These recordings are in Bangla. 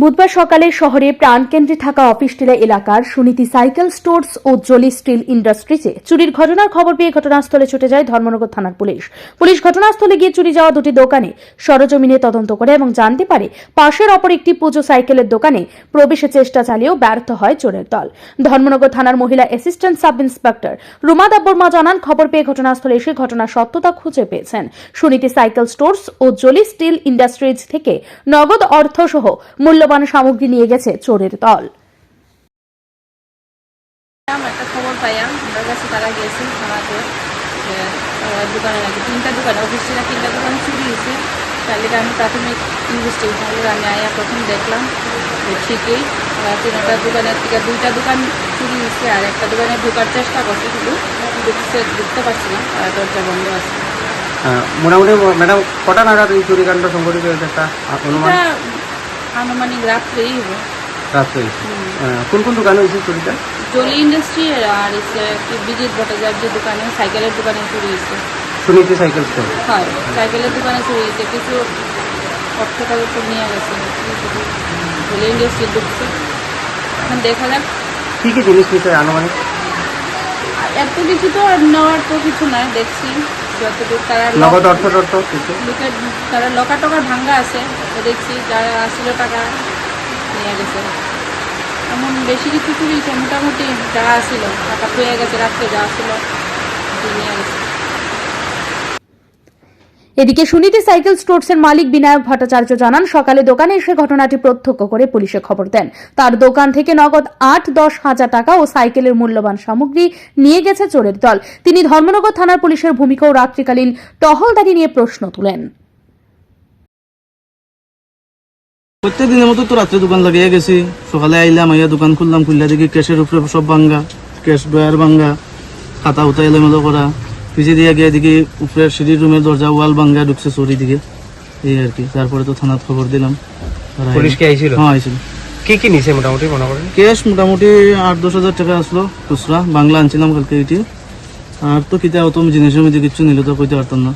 বুধবার সকালে শহরে প্রাণকেন্দ্রে থাকা অফিস টিলা এলাকার সুনীতি সাইকেল স্টোর্স ও জলি স্টিল ইন্ডাস্ট্রিজে চুরির ঘটনার খবর পেয়ে ঘটনাস্থলে ছুটে যায় ধর্মনগর থানার পুলিশ। পুলিশ ঘটনাস্থলে গিয়ে চুরি যাওয়া দুটি দোকানে সরজমিনে তদন্ত করে এবং জানতে পারে পাশের অপর একটি পুজো সাইকেলের দোকানে প্রবেশের চেষ্টা চালিয়েও ব্যর্থ হয় চোরের দল। ধর্মনগর থানার মহিলা assistant sub inspector Ruma Debbarma জানান, খবর পেয়ে ঘটনাস্থলে এসে ঘটনার সত্যতা খুঁজে পেয়েছেন। সুনীতি সাইকেল স্টোর্স ও জলি স্টিল ইন্ডাস্ট্রিজ থেকে নগদ অর্থ সহ মূল্যবান সামগ্রী নিয়ে গেছে চোরের দল। একটা খবর পাইয়াম আমার কাছে তারা গেছে থানাতে দোকানে নাকি তিনটা দোকানে অফিস ছিল তিনটা দোকানে চুরি হয়েছে। তাহলে আমি প্রাথমিক ইনভেস্টিগেশন আমি আয়া প্রথম দেখলাম ঠিকই তিনটা দোকানের থেকে দুইটা দোকান চুরি হয়েছে আর একটা দোকানে ঢোকার চেষ্টা করছে কিন্তু ঢুকতে ঢুকতে পারছি না দরজা বন্ধ আছে। মোটামুটি ম্যাডাম কটা নাগাদ এই চুরিকাণ্ড সংঘটিত হয়েছে একটা অনুমান? আনুমানিক রাত্রেই হবে। রাত্রে কোন কোন দোকানে হয়েছে চুরিটা? জলি ইন্ডাস্ট্রি আর কি বিজিত ভট্টাচার্যের দোকানে সাইকেলের দোকানে চুরি হয়েছে। সুনীতি সাইকেল স্টোর হয় সাইকেলের দোকানে চুরি হয়েছে। কিছু অর্থ কাগজ নিয়ে গেছে। বলে ইন্ডাস্ট্রি ঢুকছে এখন দেখা যাক। কি কি জিনিস নিচ্ছে আনুমানিক? এত কিছু তো আর নেওয়ার তো কিছু নাই দেখছি। যতটুকু তারা নগদ অর্থ টর্থ কিছু? তারা লকার টকার ভাঙ্গা আছে। দেখছি যারা আসছিল টাকা নিয়ে গেছে। এমন বেশি কিছু চুরি মোটামুটি যা আসছিল টাকা পেয়ে গেছে রাত্রে যা আসছিল নিয়ে গেছে। এদিকে সুনীতি সাইকেল স্টোর্সের মালিক বিনায়ক ভট্টাচার্য জানান, সকালে দোকানে এসে ঘটনাটি প্রত্যক্ষ করে পুলিশে খবর দেন। তার দোকান থেকে নগদ আট দশ হাজার টাকা ও সাইকেলের মূল্যবান সামগ্রী নিয়ে গেছে চোরের দল। তিনি ধর্মনগর থানার পুলিশের ভূমিকা ও রাত্রিকালীন টহলদারি নিয়ে প্রশ্ন তুলেন। প্রত্যেক দিনের মতো তো রাত্রে দোকান লাগিয়ে গেছি। সকালে আইলাম, আইয়া দোকান খুললাম, খুললা দেখি ক্যাশের উপরে সব ভাঙ্গা, ক্যাশ ড্রয়ার ভাঙ্গা, খাতা উতা এলোমেলো করা। পিছিয়ে দিয়ে গিয়ে দেখি উপরে সিঁড়ির রুমের দরজা ওয়াল ভাঙ্গা ঢুকছে চোরি দিকে। এই আর কি। তারপরে তো থানার খবর দিলাম। পুলিশ কি আইছিল? হ্যাঁ আইছিল। কি কি নিছে মোটামুটি মনে করেন? ক্যাশ মোটামুটি আট দশ হাজার টাকা আসলো খুচরা। বাংলা আনছিলাম কালকে এটি আর তো কিতা অত জিনিসের মধ্যে কিছু নিলে তো কইতে পারতাম না।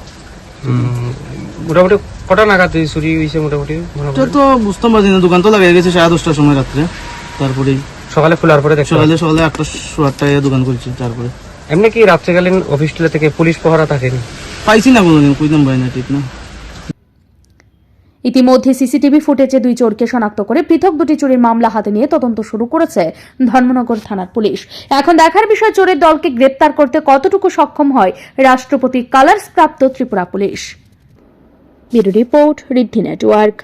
মোটামুটি কটা নাগাদ চুরি হয়েছে মোটামুটি? এটা তো বুঝতাম পারছি না দোকান তো লাগিয়ে গেছে সাড়ে দশটার সময় রাত্রে। তারপরেই সকালে খোলার পরে সকালে সকালে আটটা আটটায় দোকান করছি তারপরে। এমনি কি রাত্রিকালীন অফিস টিলা থেকে পুলিশ পহরা থাকেনি। পাইছি না কোনোদিন কইতাম পাই না ঠিক না। ইতিমধ্যে সিসিটিভি ফুটেজে দুই চোরকে শনাক্ত করে পৃথক দুটি চুরির মামলা হাতে নিয়ে তদন্ত শুরু করেছে ধর্মনগর থানার পুলিশ। এখন দেখার বিষয় চোরের দলকে গ্রেপ্তার করতে কতটুকু সক্ষম হয় রাষ্ট্রপতি কালার্স প্রাপ্ত Tripura police. Bureau report Riddhi network.